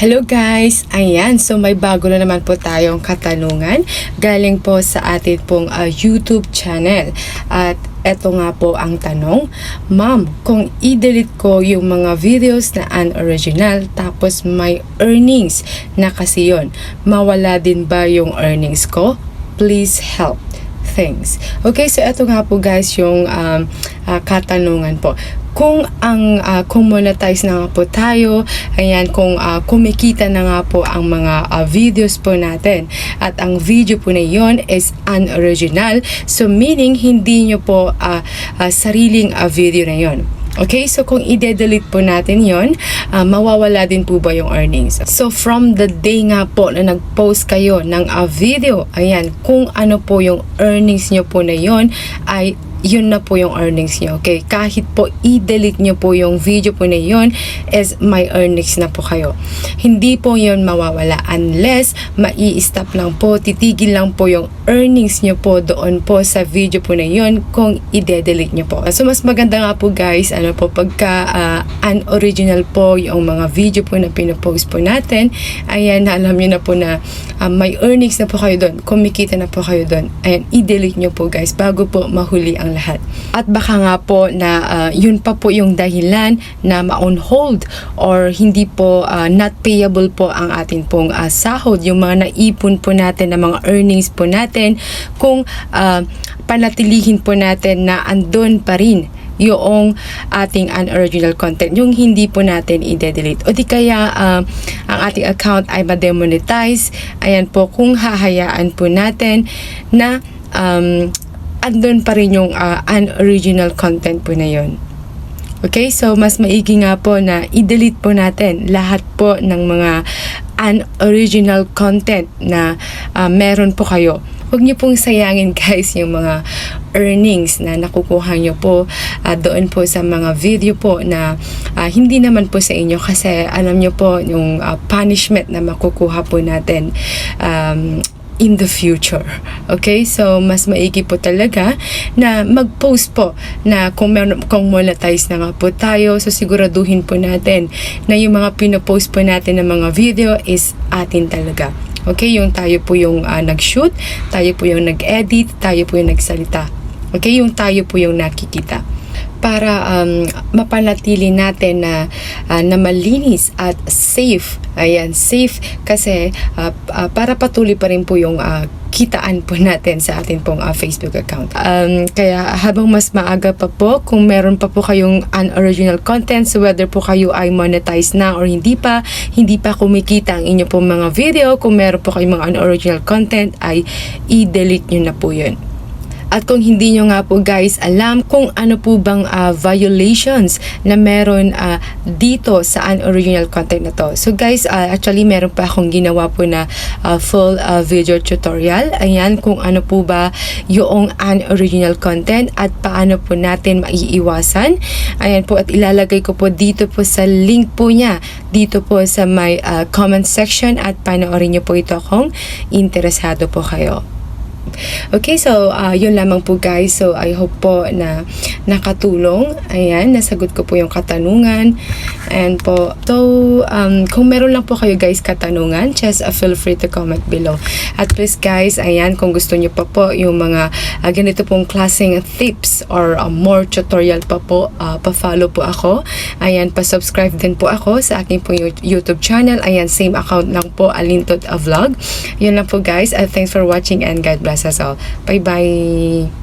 Hello guys! Ayan, so may bago na naman po tayong katanungan galing po sa atin pong ah, YouTube channel. At eto nga po ang tanong, Ma'am, kung i-delete ko yung mga videos na unoriginal tapos may earnings na kasi yun, mawala din ba yung earnings ko? Please help things. Okay, so ito nga po guys yung um, ah, katanungan po. Kung ang ah, kung monetize na nga po tayo, ayan kung ah, kumikita na nga po ang mga ah, videos po natin at ang video po na yon is unoriginal, so meaning hindi nyo po ah, ah, sariling ah, video na yon. Okay, so kung i-delete po natin yon, ah, mawawala din po ba yung earnings? So from the day nga po na nag-post kayo ng a video, ayan, kung ano po yung earnings nyo po na yon ay yun na po yung earnings nyo. Okay, kahit po i-delete nyo po yung video po na yon is may earnings na po kayo. Hindi po yun mawawala unless mai-stop lang po, titigil lang po yung earnings nyo po doon po sa video po na yon kung i-delete nyo po. So mas maganda nga po guys, ano po, pagka ah, unoriginal po yung mga video po na pinopost po natin, ayan, alam nyo na po na ah, may earnings na po kayo doon, kumikita na po kayo doon. Ayan, i-delete nyo po guys bago po mahuli ang lahat. At baka nga po na ah, yun pa po yung dahilan na ma-on hold or hindi po ah, not payable po ang ating pong ah, sahod, yung mga naipon po natin na mga earnings po natin kung ah, panatilihin po natin na andun pa rin yung ating unoriginal content, yung hindi po natin i-delete. O di kaya ah, ang ating account ay ma-demonetize. Ayan po, kung hahayaan po natin na um, andun pa rin yung ah, unoriginal content po na yon. Okay, so mas maigi nga po na i-delete po natin lahat po ng mga unoriginal content na ah, meron po kayo. Huwag niyo pong sayangin guys yung mga earnings na nakukuha niyo po ah, doon po sa mga video po na ah, hindi naman po sa inyo kasi alam niyo po yung ah, punishment na makukuha po natin um, in the future. Okay? So, mas maigi po talaga na mag-post po na kung, meron, kung monetize na nga po tayo, so siguraduhin po natin na yung mga pinopost po natin ng mga video is atin talaga. Okay? Yung tayo po yung ah, nag-shoot, tayo po yung nag-edit, tayo po yung nagsalita. Okay? Yung tayo po yung nakikita para um, mapanatili natin na ah, na malinis at safe. Ayan, safe kasi ah, ah, para patuloy pa rin po yung ah, kitaan po natin sa atin pong ah, Facebook account. Um, kaya habang mas maaga pa po, kung meron pa po kayong unoriginal content, so whether po kayo ay monetize na or hindi pa, hindi pa kumikita ang inyo pong mga video, kung meron po kayong mga unoriginal content, ay i-delete nyo na po yun. At kung hindi nyo nga po guys alam kung ano po bang ah, violations na meron ah, dito sa unoriginal content na to. So guys, ah, actually meron pa akong ginawa po na ah, full ah, video tutorial. Ayan, kung ano po ba yung unoriginal content at paano po natin maiiwasan. Ayan po, at ilalagay ko po dito po sa link po niya dito po sa my ah, comment section at panoorin nyo po ito kung interesado po kayo. Okay, so uh, yun lamang po guys. So I hope po na nakatulong. Ayan, nasagot ko po yung katanungan. And po, so um, kung meron lang po kayo guys katanungan, just uh, feel free to comment below. At please guys, ayan, kung gusto nyo pa po yung mga uh, ganito pong klaseng tips or uh, more tutorial pa po, uh, pa-follow po ako. Ayan, pa-subscribe din po ako sa aking po YouTube channel. Ayan, same account lang po, Alintod Vlog. Yun lang po guys. Uh, thanks for watching and God bless all. Bye-bye!